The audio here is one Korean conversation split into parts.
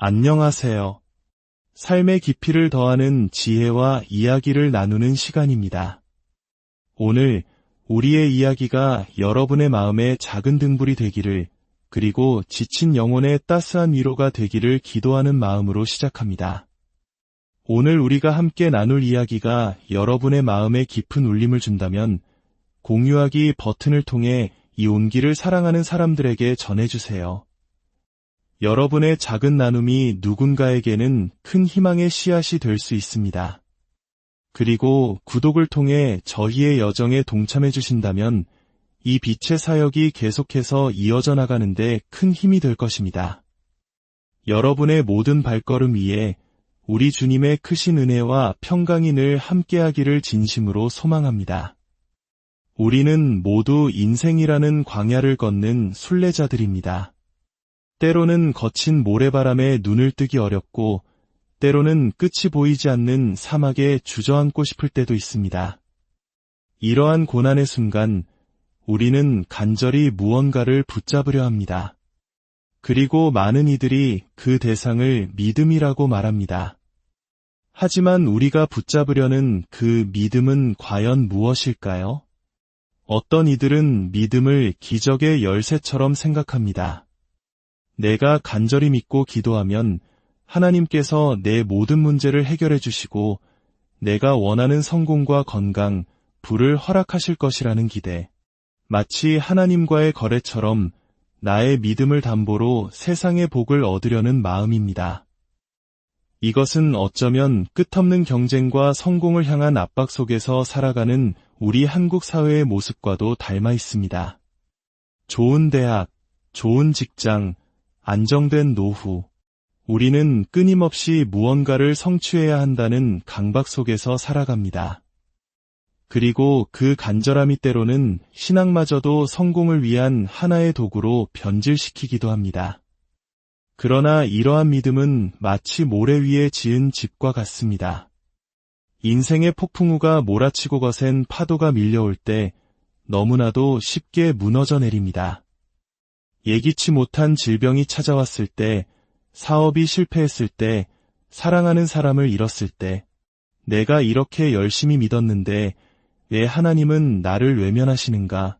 안녕하세요. 삶의 깊이를 더하는 지혜와 이야기를 나누는 시간입니다. 오늘 우리의 이야기가 여러분의 마음에 작은 등불이 되기를 그리고 지친 영혼의 따스한 위로가 되기를 기도하는 마음으로 시작합니다. 오늘 우리가 함께 나눌 이야기가 여러분의 마음에 깊은 울림을 준다면 공유하기 버튼을 통해 이 온기를 사랑하는 사람들에게 전해주세요. 여러분의 작은 나눔이 누군가에게는 큰 희망의 씨앗이 될 수 있습니다. 그리고 구독을 통해 저희의 여정에 동참해 주신다면 이 빛의 사역이 계속해서 이어져 나가는데 큰 힘이 될 것입니다. 여러분의 모든 발걸음 위에 우리 주님의 크신 은혜와 평강이 늘 함께하기를 진심으로 소망합니다. 우리는 모두 인생이라는 광야를 걷는 순례자들입니다. 때로는 거친 모래바람에 눈을 뜨기 어렵고 때로는 끝이 보이지 않는 사막에 주저앉고 싶을 때도 있습니다. 이러한 고난의 순간 우리는 간절히 무언가를 붙잡으려 합니다. 그리고 많은 이들이 그 대상을 믿음이라고 말합니다. 하지만 우리가 붙잡으려는 그 믿음은 과연 무엇일까요? 어떤 이들은 믿음을 기적의 열쇠처럼 생각합니다. 내가 간절히 믿고 기도하면 하나님께서 내 모든 문제를 해결해 주시고 내가 원하는 성공과 건강, 부를 허락하실 것이라는 기대. 마치 하나님과의 거래처럼 나의 믿음을 담보로 세상의 복을 얻으려는 마음입니다. 이것은 어쩌면 끝없는 경쟁과 성공을 향한 압박 속에서 살아가는 우리 한국 사회의 모습과도 닮아 있습니다. 좋은 대학, 좋은 직장, 안정된 노후. 우리는 끊임없이 무언가를 성취해야 한다는 강박 속에서 살아갑니다. 그리고 그 간절함이 때로는 신앙마저도 성공을 위한 하나의 도구로 변질시키기도 합니다. 그러나 이러한 믿음은 마치 모래 위에 지은 집과 같습니다. 인생의 폭풍우가 몰아치고 거센 파도가 밀려올 때 너무나도 쉽게 무너져 내립니다. 예기치 못한 질병이 찾아왔을 때, 사업이 실패했을 때, 사랑하는 사람을 잃었을 때, 내가 이렇게 열심히 믿었는데 왜 하나님은 나를 외면하시는가?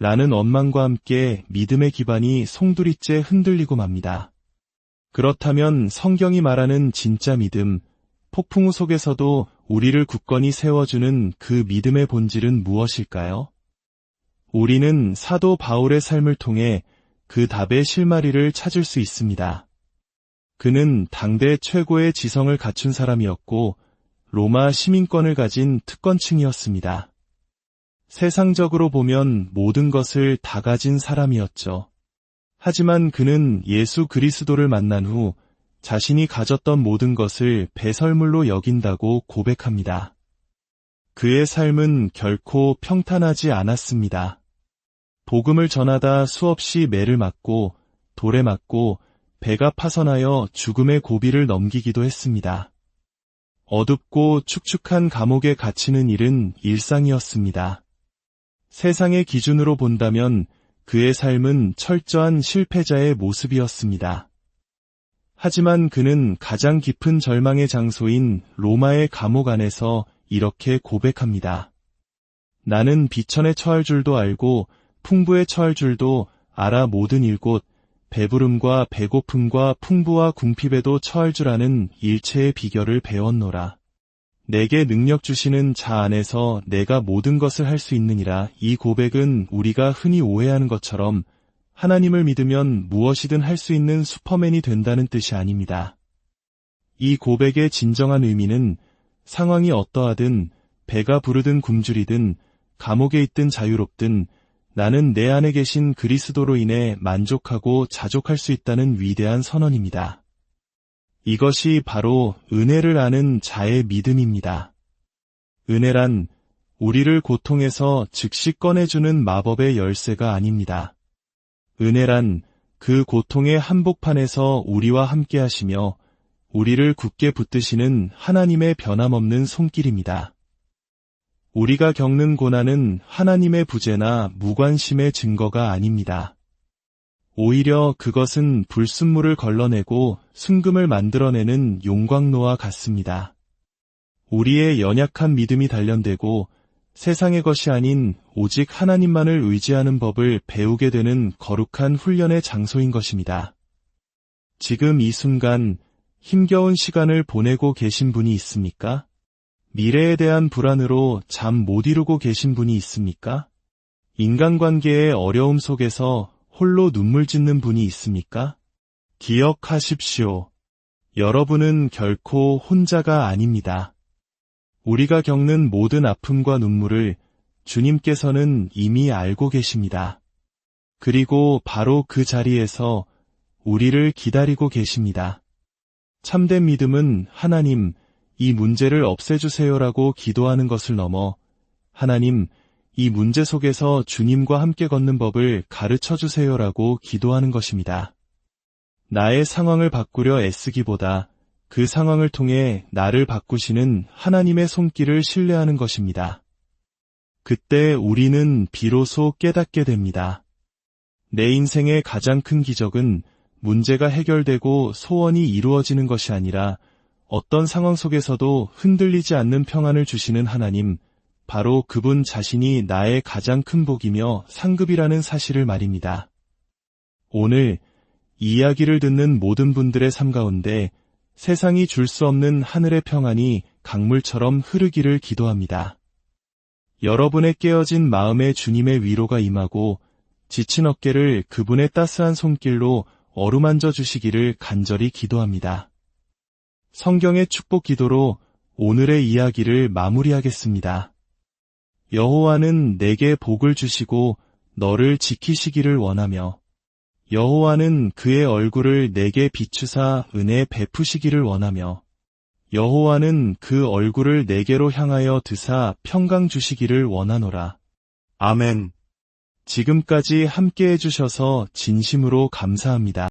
라는 원망과 함께 믿음의 기반이 송두리째 흔들리고 맙니다. 그렇다면 성경이 말하는 진짜 믿음, 폭풍우 속에서도 우리를 굳건히 세워주는 그 믿음의 본질은 무엇일까요? 우리는 사도 바울의 삶을 통해 그 답의 실마리를 찾을 수 있습니다. 그는 당대 최고의 지성을 갖춘 사람이었고 로마 시민권을 가진 특권층이었습니다. 세상적으로 보면 모든 것을 다 가진 사람이었죠. 하지만 그는 예수 그리스도를 만난 후 자신이 가졌던 모든 것을 배설물로 여긴다고 고백합니다. 그의 삶은 결코 평탄하지 않았습니다. 복음을 전하다 수없이 매를 맞고 돌에 맞고 배가 파선하여 죽음의 고비를 넘기기도 했습니다. 어둡고 축축한 감옥에 갇히는 일은 일상이었습니다. 세상의 기준으로 본다면 그의 삶은 철저한 실패자의 모습이었습니다. 하지만 그는 가장 깊은 절망의 장소인 로마의 감옥 안에서 이렇게 고백합니다. 나는 비천에 처할 줄도 알고 풍부에 처할 줄도 알아 모든 일곳 배부름과 배고픔과 풍부와 궁핍에도 처할 줄 아는 일체의 비결을 배웠노라. 내게 능력 주시는 자 안에서 내가 모든 것을 할 수 있느니라. 이 고백은 우리가 흔히 오해하는 것처럼 하나님을 믿으면 무엇이든 할 수 있는 슈퍼맨이 된다는 뜻이 아닙니다. 이 고백의 진정한 의미는 상황이 어떠하든 배가 부르든 굶주리든 감옥에 있든 자유롭든 나는 내 안에 계신 그리스도로 인해 만족하고 자족할 수 있다는 위대한 선언입니다. 이것이 바로 은혜를 아는 자의 믿음입니다. 은혜란 우리를 고통에서 즉시 꺼내주는 마법의 열쇠가 아닙니다. 은혜란 그 고통의 한복판에서 우리와 함께 하시며 우리를 굳게 붙드시는 하나님의 변함없는 손길입니다. 우리가 겪는 고난은 하나님의 부재나 무관심의 증거가 아닙니다. 오히려 그것은 불순물을 걸러내고 순금을 만들어내는 용광로와 같습니다. 우리의 연약한 믿음이 단련되고 세상의 것이 아닌 오직 하나님만을 의지하는 법을 배우게 되는 거룩한 훈련의 장소인 것입니다. 지금 이 순간 힘겨운 시간을 보내고 계신 분이 있습니까? 미래에 대한 불안으로 잠 못 이루고 계신 분이 있습니까? 인간관계의 어려움 속에서 홀로 눈물 짓는 분이 있습니까? 기억하십시오. 여러분은 결코 혼자가 아닙니다. 우리가 겪는 모든 아픔과 눈물을 주님께서는 이미 알고 계십니다. 그리고 바로 그 자리에서 우리를 기다리고 계십니다. 참된 믿음은 하나님, 이 문제를 없애주세요라고 기도하는 것을 넘어 하나님, 이 문제 속에서 주님과 함께 걷는 법을 가르쳐 주세요라고 기도하는 것입니다. 나의 상황을 바꾸려 애쓰기보다 그 상황을 통해 나를 바꾸시는 하나님의 손길을 신뢰하는 것입니다. 그때 우리는 비로소 깨닫게 됩니다. 내 인생의 가장 큰 기적은 문제가 해결되고 소원이 이루어지는 것이 아니라 어떤 상황 속에서도 흔들리지 않는 평안을 주시는 하나님, 바로 그분 자신이 나의 가장 큰 복이며 상급이라는 사실을 말입니다. 오늘 이 이야기를 듣는 모든 분들의 삶 가운데 세상이 줄 수 없는 하늘의 평안이 강물처럼 흐르기를 기도합니다. 여러분의 깨어진 마음에 주님의 위로가 임하고 지친 어깨를 그분의 따스한 손길로 어루만져 주시기를 간절히 기도합니다. 성경의 축복 기도로 오늘의 이야기를 마무리하겠습니다. 여호와는 내게 복을 주시고 너를 지키시기를 원하며 여호와는 그의 얼굴을 내게 비추사 은혜 베푸시기를 원하며 여호와는 그 얼굴을 내게로 향하여 드사 평강 주시기를 원하노라. 아멘. 지금까지 함께 해주셔서 진심으로 감사합니다.